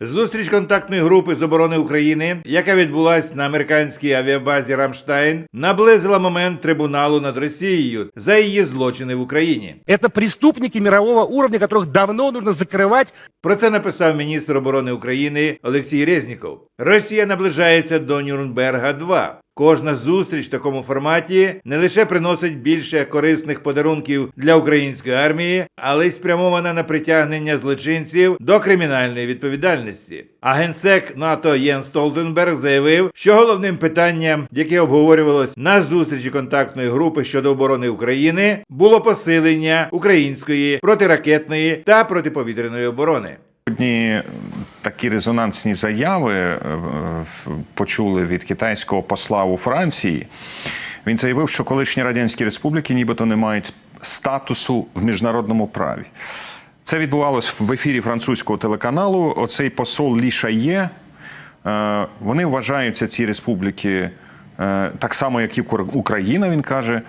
Зустріч контактної групи з оборони України, яка відбулась на американській авіабазі Рамштайн, наблизила момент трибуналу над Росією за її злочини в Україні. Это преступники мирового уровня, которых давно нужно закрывать. Про це написав міністр оборони України Олексій Резніков. Росія наближається до Нюрнберга 2 Кожна зустріч в такому форматі не лише приносить більше корисних подарунків для української армії, але й спрямована на притягнення злочинців до кримінальної відповідальності. А генсек НАТО Єн Столтенберг заявив, що головним питанням, яке обговорювалось на зустрічі контактної групи щодо оборони України, було посилення української протиракетної та протиповітряної оборони. Сьогодні такі резонансні заяви е, почули від китайського посла у Франції. Він заявив, що колишні радянські республіки нібито не мають статусу в міжнародному праві. Це відбувалось в ефірі французького телеканалу. Оцей посол Лі Шає. е, Вони вважаються ці республіки е, так само, як і Україна. Він каже,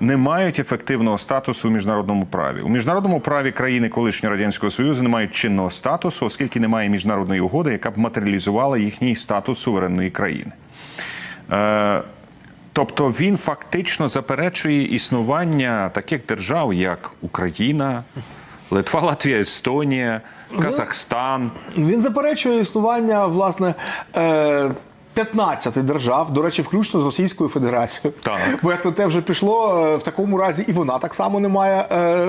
не мають ефективного статусу у міжнародному праві. У міжнародному праві країни колишнього радянського союзу не мають чинного статусу, оскільки немає міжнародної угоди, яка б матеріалізувала їхній статус суверенної країни. Е, Тобто він фактично заперечує існування таких держав, як Україна, Литва, Латвія, Естонія, Казахстан. Він заперечує існування власне. Е... 15 держав, до речі, включно з Російською Федерацією. Так. Бо як на те вже пішло, е, в такому разі і вона так само не має е,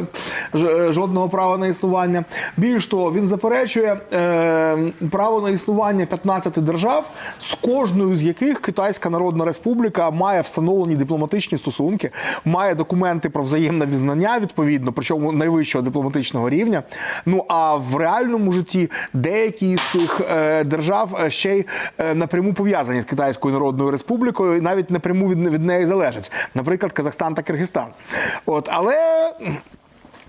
жодного права на існування. Більш того, він заперечує е, право на існування 15 держав, з кожною з яких Китайська Народна Республіка має встановлені дипломатичні стосунки, має документи про взаємне визнання, відповідно, причому найвищого дипломатичного рівня. Ну а в реальному житті деякі з цих е, держав е, ще й е, напряму пов'язані з Китайською Народною Республікою, і навіть напряму від, від неї залежать, наприклад, Казахстан та Киргизстан. От але.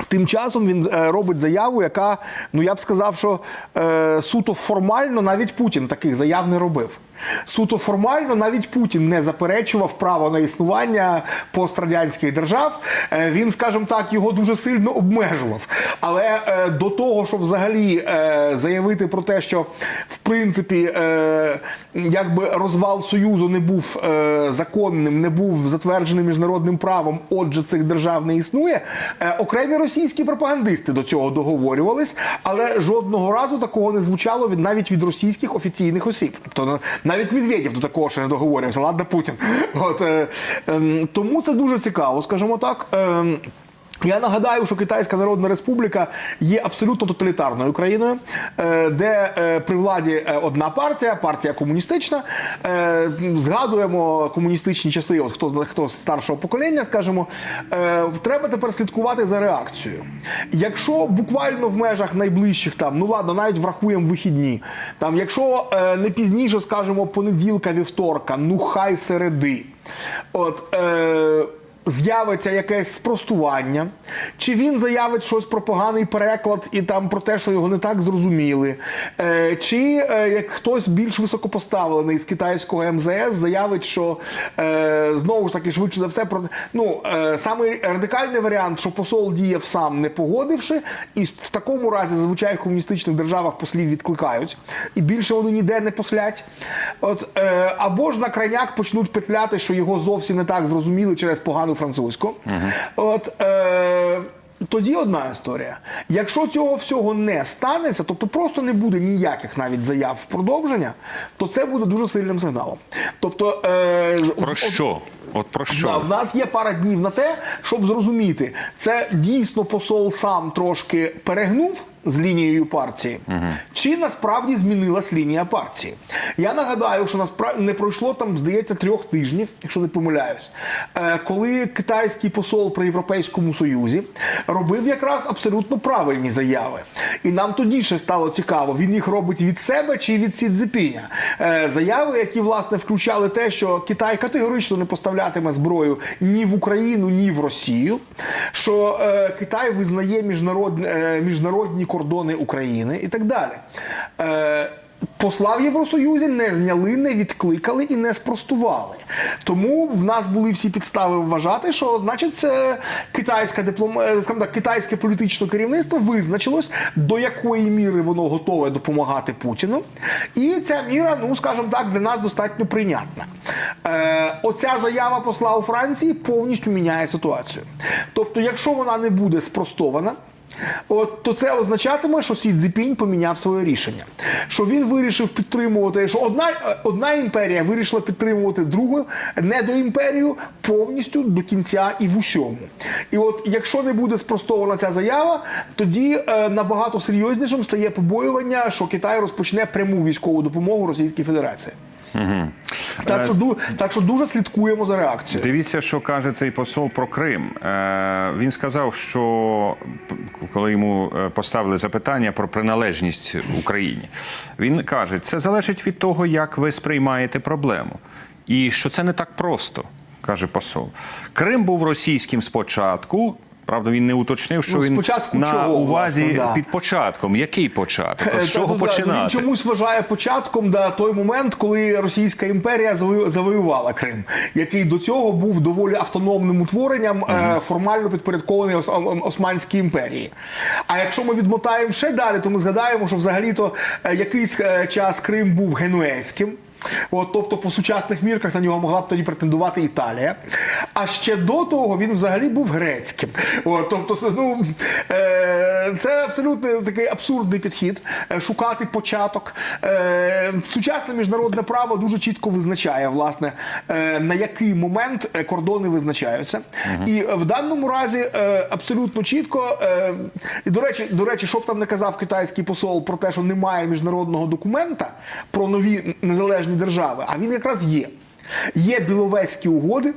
Тим часом він е, робить заяву, яка, ну я б сказав, що е, суто формально навіть Путін таких заяв не робив. Суто формально навіть Путін не заперечував право на існування пострадянських держав. Е, він, скажімо так, його дуже сильно обмежував. Але е, до того, що взагалі е, заявити про те, що в принципі е, якби розвал союзу не був е, законним, не був затверджений міжнародним правом, отже, цих держав не існує. Е, окремі російські пропагандисти до цього договорювались, але жодного разу такого не звучало від навіть від російських офіційних осіб. Тобто навіть Медведєв до такого ще не договорювався. Ладно, Путін. От е, ем, тому це дуже цікаво, скажімо так. Ем, я нагадаю, що Китайська Народна Республіка є абсолютно тоталітарною країною, е, де е, при владі е, одна партія, партія комуністична. Згадуємо комуністичні часи. От хто хто з старшого покоління, скажімо, треба тепер слідкувати за реакцією. Якщо буквально в межах найближчих там, ну ладно, навіть врахуємо вихідні. Там, якщо не пізніше, скажімо, понеділка, вівторка, ну хай середи. От. Е, З'явиться якесь спростування, чи він заявить щось про поганий переклад і там про те, що його не так зрозуміли, е, чи е, як хтось більш високопоставлений з китайського МЗС заявить, що е, знову ж таки швидше за все про ну е, самий радикальний варіант, що посол діяв сам не погодивши, і в такому разі зазвичай в комуністичних державах послів відкликають, і більше вони ніде не послять. От е, або ж на крайняк почнуть петляти, що його зовсім не так зрозуміли через погану французьку. От е, тоді одна історія. Якщо цього всього не станеться, тобто просто не буде ніяких навіть заяв в продовження, то це буде дуже сильним сигналом. Тобто, е, Про от- що? От про Да, що? в нас є пара днів на те, щоб зрозуміти, це дійсно посол сам трошки перегнув з лінією партії, чи насправді змінилась лінія партії. Я нагадаю, що насправді не пройшло там, здається, трьох тижнів, якщо не помиляюсь, е, коли китайський посол при Європейському Союзі робив якраз абсолютно правильні заяви. І нам тоді ще стало цікаво, він їх робить від себе чи від Сі Цзепіня. Е, Заяви, які власне включали те, що Китай категорично не поставлятиме зброю ні в Україну, ні в Росію. Що е, Китай визнає міжнародні, міжнародні кордони України і так далі. Е, Посла в Євросоюзі не зняли, не відкликали і не спростували. Тому в нас були всі підстави вважати, що значить це китайська диплом... е, так, китайське політичне керівництво визначилось, до якої міри воно готове допомагати Путіну. І ця міра, ну скажімо так, для нас достатньо прийнятна. Е, оця заява посла у Франції повністю міняє ситуацію. Тобто, якщо вона не буде спростована. От то це означатиме, що Сі Цзіпінь поміняв своє рішення. Що він вирішив підтримувати, що одна, одна імперія вирішила підтримувати другу недоімперію повністю до кінця і в усьому. І от якщо не буде спростована ця заява, тоді е, набагато серйознішим стає побоювання, що Китай розпочне пряму військову допомогу Російській Федерації. Так, що, так що дуже слідкуємо за реакцією. Дивіться, що каже цей посол про Крим. Е, він сказав, що коли йому е, поставили запитання про приналежність Україні, він каже, це залежить від того, як ви сприймаєте проблему, і що це не так просто, каже посол. Крим був російським спочатку. Правда, він не уточнив, що Ну, він на чого, увазі власне, да. під початком. Який початок? З Е, чого тобто, да, Він чомусь вважає початком да, той момент, коли Російська імперія завою- завоювала Крим, який до цього був доволі автономним утворенням, е, формально підпорядкований Ос- Османській імперії. А якщо ми відмотаємо ще далі, то ми згадаємо, що взагалі-то е, якийсь е, час Крим був генуезьким. От, тобто по сучасних мірках на нього могла б тоді претендувати Італія. А ще до того він взагалі був грецьким. От, тобто, ну, е, це абсолютно такий абсурдний підхід е, шукати початок. Е, сучасне міжнародне право дуже чітко визначає, власне, е, на який момент е, кордони визначаються. І в даному разі е, абсолютно чітко. Е, і до речі, до речі, що б там не казав китайський посол про те, що немає міжнародного документа про нові незалежні держави, а він якраз є. Є біловезькі угоди.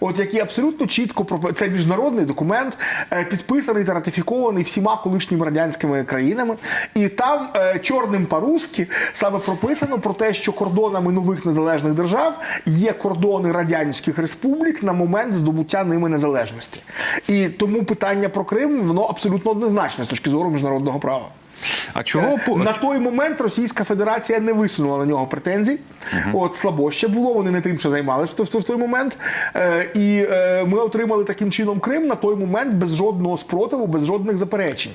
От які абсолютно чітко це міжнародний документ, е, підписаний та ратифікований всіма колишніми радянськими країнами, і там е, чорним по-русски саме прописано про те, що кордонами нових незалежних держав є кордони радянських республік на момент здобуття ними незалежності. І тому питання про Крим воно абсолютно однозначне з точки зору міжнародного права. А чого На той момент Російська Федерація не висунула на нього претензій. От слабо ще було, вони не тим, що займалися в, в, в той момент. Е, і е, ми отримали таким чином Крим на той момент без жодного спротиву, без жодних заперечень.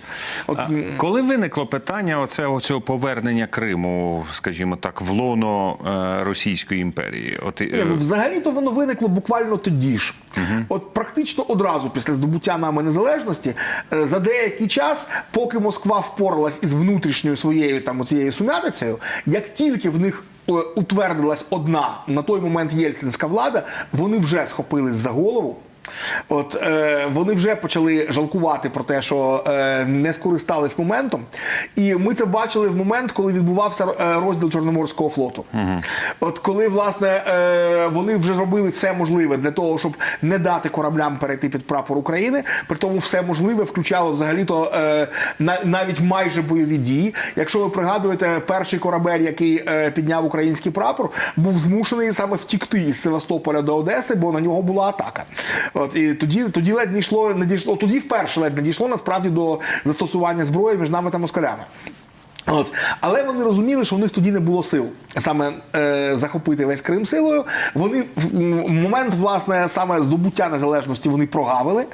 От, А коли виникло питання оце, оцього повернення Криму, скажімо так, в лоно е, Російської імперії? От, е, ну, Взагалі-то воно виникло буквально тоді ж. От практично одразу після здобуття нами незалежності, е, за деякий час, поки Москва впоралась із внутрішньою своєю там цією сумятицею, як тільки в них е, утвердилась одна на той момент єльцинська влада, вони вже схопились за голову. От е, вони вже почали жалкувати про те, що е, не скористались моментом, і ми це бачили в момент, коли відбувався е, розділ Чорноморського флоту. От коли власне е, вони вже робили все можливе для того, щоб не дати кораблям перейти під прапор України, при тому все можливе включало взагалі-то е, на, навіть майже бойові дії. Якщо ви пригадуєте, перший корабель, який е, підняв український прапор, був змушений саме втікти із Севастополя до Одеси, бо на нього була атака. От і тоді, тоді ледь не йшло, не дійшло. Тоді вперше ледь не дійшло насправді до застосування зброї між нами та москалями. От. Але вони розуміли, що у них тоді не було сил саме е, захопити весь Крим силою. Вони в момент власне саме здобуття незалежності вони прогавили.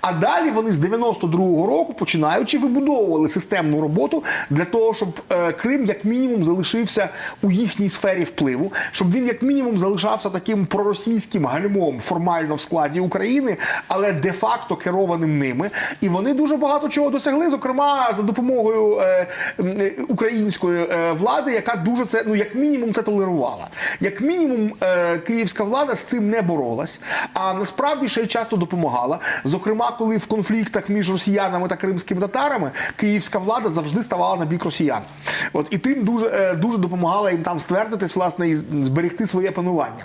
А далі вони з 92-го року, починаючи, вибудовували системну роботу для того, щоб е, Крим як мінімум залишився у їхній сфері впливу, щоб він як мінімум залишався таким проросійським гальмом формально в складі України, але де-факто керованим ними. І вони дуже багато чого досягли, зокрема за допомогою е, е, української е, влади, яка дуже це ну як мінімум це толерувала. Як мінімум, е, київська влада з цим не боролась, а насправді ще й часто допомагала. Зокрема, коли в конфліктах між росіянами та кримськими татарами київська влада завжди ставала на бік росіян. От і тим дуже е, дуже допомагала їм там ствердитись, власне, і зберегти своє панування.